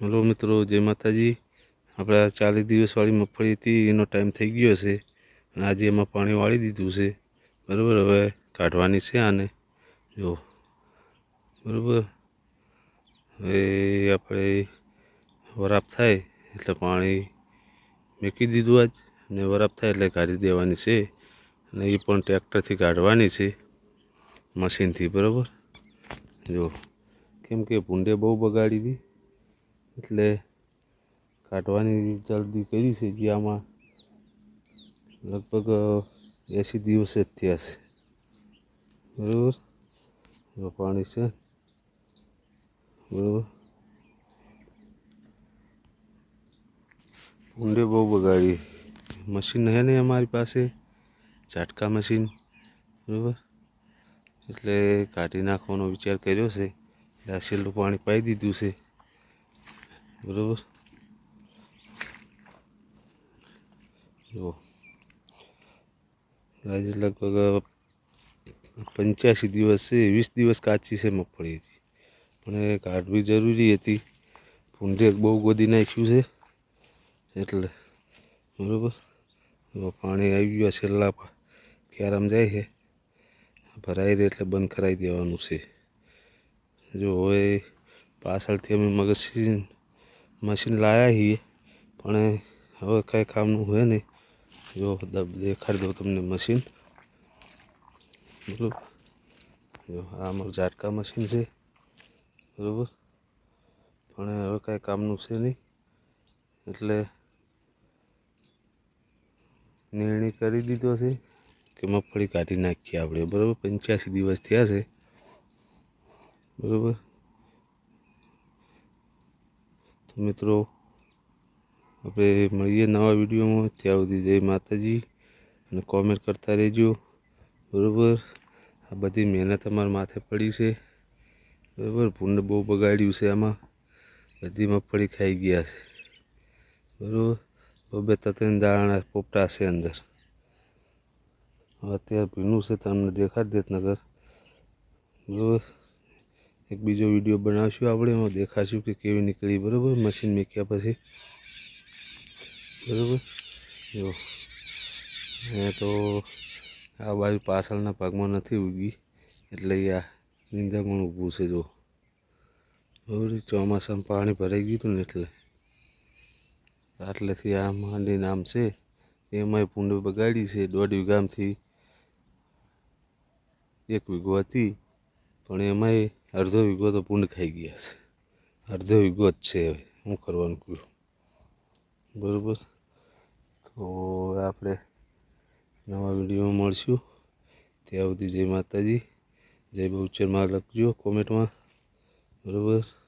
Hello મિત્રો, જય માતાજી. આપણે આ ચાલીસ દિવસવાળી મગફળી હતી, એનો ટાઈમ થઈ ગયો છે અને આજે એમાં પાણી વાળી દીધું છે. બરાબર, હવે કાઢવાની છે આને. જો, બરાબર. હવે આપણે વરાપ થાય એટલે પાણી મૂકી દીધું આજ અને વરાપ થાય એટલે કાઢી દેવાની છે અને એ પણ ટ્રેક્ટરથી કાઢવાની છે મશીનથી, બરાબર. જો, કેમ કે ભૂંડે બહુ બગાડી હતી એટલે કાઢવાની જલ્દી કરી છે જે આમાં લગભગ એંસી દિવસ જ થયા છે. બરાબર? પાણી છે. બરાબર? ઊંડે બહુ બગાડી. મશીન હે ને અમારી પાસે? ઝાટકા મશીન. બરાબર? એટલે કાઢી નાખવાનો વિચાર કર્યો છે. એટલે આ છેલ્લું પાણી પાઈ દીધું છે. બરાબર? જો આજે લગભગ પંચ્યાસી દિવસ છે, વીસ દિવસ કાચી છે મગફળી હજી. પણ એ કાઢવી જરૂરી હતી. ભૂંડેક બહુ ગોદી નાખ્યું છે. એટલે, બરાબર? પાણી આવી ગયું છેલ્લા ક્યારામ જાય છે. ભરાઈ રહે એટલે બંધ કરાવી દેવાનું છે. જો હવે પાછળથી અમે મગજ મશીન લાવ્યા છીએ, પણ હવે કાંઈ કામનું હોય નહીં. જો દેખાડી દઉં તમને મશીન. બરાબર? જો, આ અમારું ઝાટકા મશીન છે. બરાબર? પણ હવે કાંઈ કામનું છે નહીં. એટલે નિર્ણય કરી દીધો છે કે મગફળી કાઢી નાખીએ આપણે. બરાબર? પંચ્યાસી દિવસ થયા છે. બરાબર તો મિત્રો આપણે મળીએ નવા વિડીયોમાં. ત્યાં સુધી જય માતાજી અને કોમેન્ટ કરતા રહેજો. બરાબર? આ બધી મહેનત અમારા માથે પડી છે. બરાબર? પૂર્ણ બહુ બગાડ્યું છે આમાં. બધી મગફળી ખાઈ ગયા છે. બરાબર? બબે તત્ન દાણા પોપટા છે અંદર. અત્યારે ભીનું છે તમને દેખાડી દેત નગર. બરાબર? એક બીજો વીડિયો બનાવશું આપણે, એમાં દેખાશું કે કેવી નીકળી, બરાબર? મશીન મૂક્યા પછી. બરાબર? જો. એ તો આ બાજુ પાછળના ભાગમાં નથી ઉગી, એટલે આ નિંદામણ ઊભું છે, જો. બરાબર? ચોમાસામાં પાણી ભરાઈ ગયું હતું ને એટલે. આટલેથી આ માંડી નામ છે. એમાંય પૂંડ બગાડી છે, દોઢ વીઘામાંથી એક વીઘો હતી. પણ એમાંય અડધો વીઘો તો પૂંડ ખાઈ ગયા છે. અડધો વીઘો જ છે હવે. શું કરવાનું કહ્યું? બરાબર? તો આપણે નવા વિડીયોમાં મળશું. ત્યાં સુધી જય માતાજી. જય બહુચરમાં લખજો કોમેન્ટમાં. બરાબર?